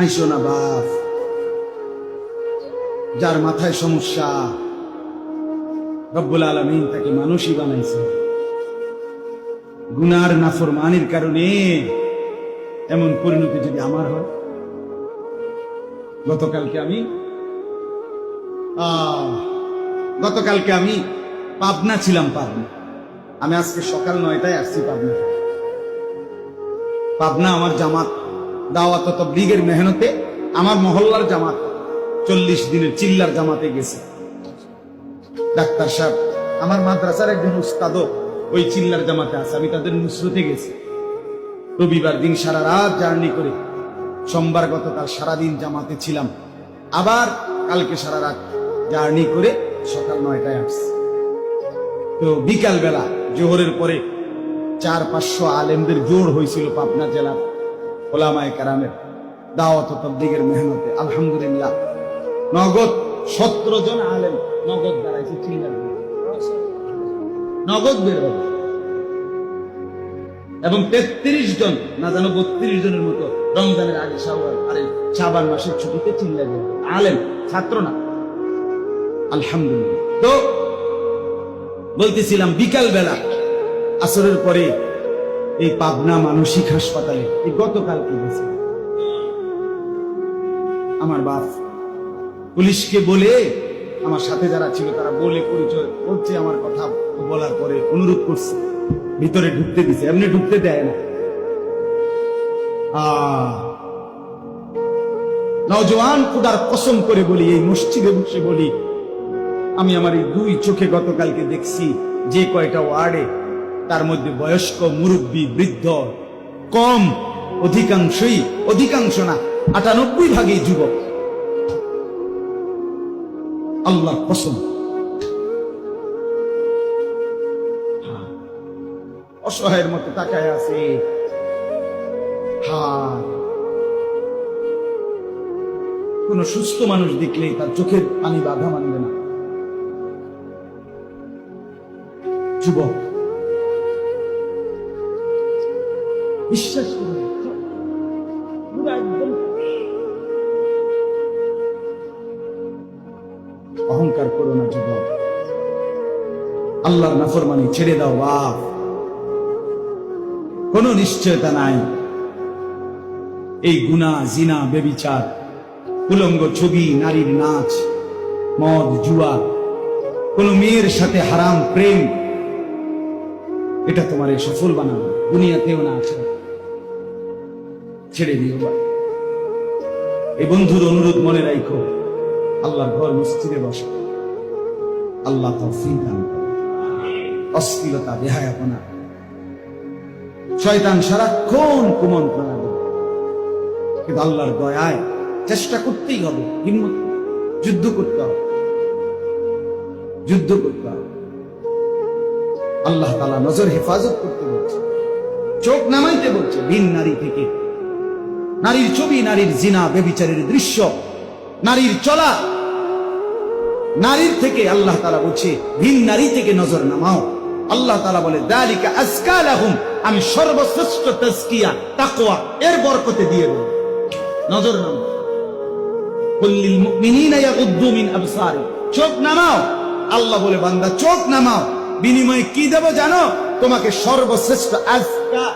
হাইসো না বাপ। যার মাথায় সমস্যা, রব্বুল আলমিন তাকে মানুষই বানাইছে। গুনার নাফরমানির কারণে এমন পরিণতি যদি আমার হয়, গতকালকে আমি গতকালকে আমি পাবনা ছিলাম পাবনা। আমি আজকে সকাল নয়টায় আসছি পাবনা। পাবনা আমার জামাত দাওয়াত তবলিগের মেহনতে আমার মহল্লার জামাত চল্লিশ দিনের চিল্লার জামাতে গেছে। ডাক্তার সাহেব, আমার মাদ্রাসার একজন উস্তাদও ওই চিল্লার জামাতে আছে, আমি তাদের নুসরতে গেছি। রবিবার দিন সারা রাত জার্নি করে সোমবার গতকাল সারাদিন জামাতে ছিলাম। আবার কালকে সারা রাত জার্নি করে সকাল নয়টায় আসছি। তো বিকাল বেলা জোহরের পরে চার পাঁচশো আলেমদের জোর হয়েছিল পাবনা জেলার ওলামায় কারামের দাওয়াত ও তবলিগের মেহনতে, আলহামদুলিল্লাহ। নগদ সতেরো জন আলেম নগদ দাঁড়াইছে চিল্লার। নগদ বের হবে। এবং তেত্রিশ জন, না জানো বত্রিশ জনের মতো রমজানের আগে শাওয়াল, আরে শাবান মাসের ছুটিতে চিল্লা বের আলেম, ছাত্র না। আলহামদুলিল্লাহ। তো বলতেছিলাম বিকাল বেলা আসরের পরে এই পাবনা মানসিক হাসপাতালে। এই গতকালকে গেছে। আমার বাপ পুলিশকে বলে, আমার সাথে যারা ছিল তারা বলে পরিচয় বলছে, আমার কথা বলার পরে অনুরোধ করছে। ভিতরে ঢুকতে দিছে, এমনি ঢুকতে দেয় না। নওজোয়ান খুদার কসম করে বলি, এই মসজিদে বসে বলি, আমি আমার এই দুই চোখে গতকালকে দেখছি যে কয়টা ওয়ার্ডে তার মধ্যে বয়স্ক মুরব্বী বৃদ্ধ কম অধিকাংশই অধিকাংশ না আটানব্বই ভাগই যুবক। আল্লাহ কসম। হ্যাঁ, অসহায়ের মতো তাকায় আছে। হায় কোন সুস্থ মানুষ দেখলেই তার চোখের পানি বাধা মানবে না। যুবক বিশ্বাস পুরো একদম অহংকার করো না যুবক। আল্লাহর নাফরমানি ছেড়ে দাও, বাপ। কোনো নিশ্চয়তা নাই। এই গুনাহ জিনা, বেবিচার, উলঙ্গ ছবি, নারীর নাচ, মদ, জুয়া, কোন মেয়ের সাথে হারাম প্রেম, এটা তোমার সফল বানাবে দুনিয়াতেও না আছে। ছেড়ে দিও এই বন্ধুর অনুরোধ মনে রাখো আল্লাহর ঘর মসজিদে বসো। আল্লাহ তৌফিক দান করে। অস্থিরতা দেহায়াপনা শয়তান সারাক্ষণ কুমন্ত্রণা দেবে কিন্তু আল্লাহর দয়ায় চেষ্টা করতেই হবে, হিম্মত যুদ্ধ করতে হবে। যুদ্ধ করতে হবে। আল্লাহ তালা নজর হেফাজত করতে বলছে। চোখ নামাইতে বলছে, ভিন নারী থেকে। নারীর ছবি, নারীর জিনা বেবিচারের দৃশ্য, নারীর চলা। নারীর থেকে আল্লাহ তালা বলছে, ভিন নারী থেকে নজর নামাও। আল্লাহ তালা বলে, দালিকা আজকালাহুম, আমি সর্বশ্রেষ্ঠ তাজকিয়া, তাকওয়া, এর বরকতে দিয়ে দেব। নজর নামাও। চোখ নামাও। আল্লাহ বলে, বান্দা, চোখ নামাও। বিনিময়ে কি দেব জানো? তোমাকে সর্বশ্রেষ্ঠ আজকা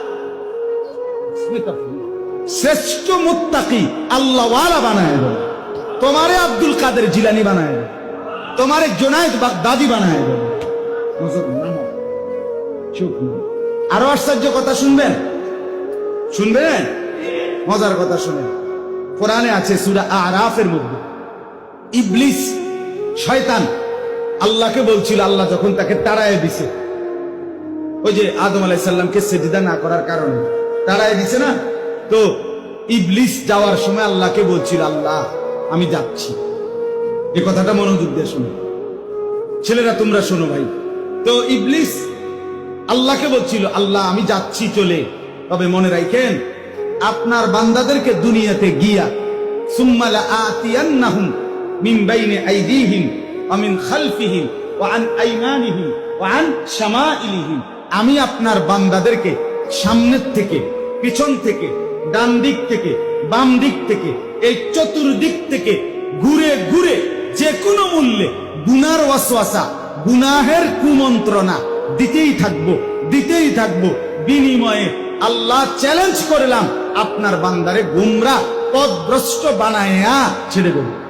শ্রেষ্ঠ মুত্তাকি আল্লাহওয়ালা বানায় দেব তোমারে আব্দুল কাদের জিলানি বানায় দেব তোমারে জোনায়েদ বাগদাদি বানায় দেব আরও আশ্চর্য কথা শুনবেন? শুনবেন? মজার কথা শুনেন। কোরআনে আছে সুরা আরাফের মধ্যে। ইবলিস শয়তান আল্লাহকে বলছিল আল্লাহ যখন তাকে তাড়ায় দিছে। ওই যে আদম আলাইসাল্লামকে সেজিদা না করার কারণে তাড়ায় দিছে না? তো ইবলিস যাওয়ার সময় আল্লাহকে বলছিল, আল্লাহ, আমি যাচ্ছি। এ কথাটা মনোযোগ দিয়ে শোনো। ছেলেরা, তোমরা শোনো ভাই। তো ইবলিস আল্লাহকে বলছিল, আল্লাহ, আমি যাচ্ছি চলে। তবে মনে রাখেন আপনার বান্দাদেরকে দুনিয়াতে গিয়া মিন বাইনি আইদিহিম ওয়া খালফিহিম ওয়া আন আইমানিহিম ওয়া আন শামাইলিহিম। আমি আপনার বান্দাদেরকে সামনের থেকে, পিছন থেকে ডান দিক থেকে, বাম দিক থেকে, এই চতুর্দিক থেকে ঘুরে ঘুরে যে কোনো মূল্যে গুনার ওয়াসওয়াসা, গুনাহের কুমন্ত্রণা দিতেই থাকব দিতেই থাকব। বিনিময়ে আল্লাহ চ্যালেঞ্জ করলাম, আপনার বান্দারে গুমরা, পদভ্রষ্ট বানায়া ছেড়ে দেবো।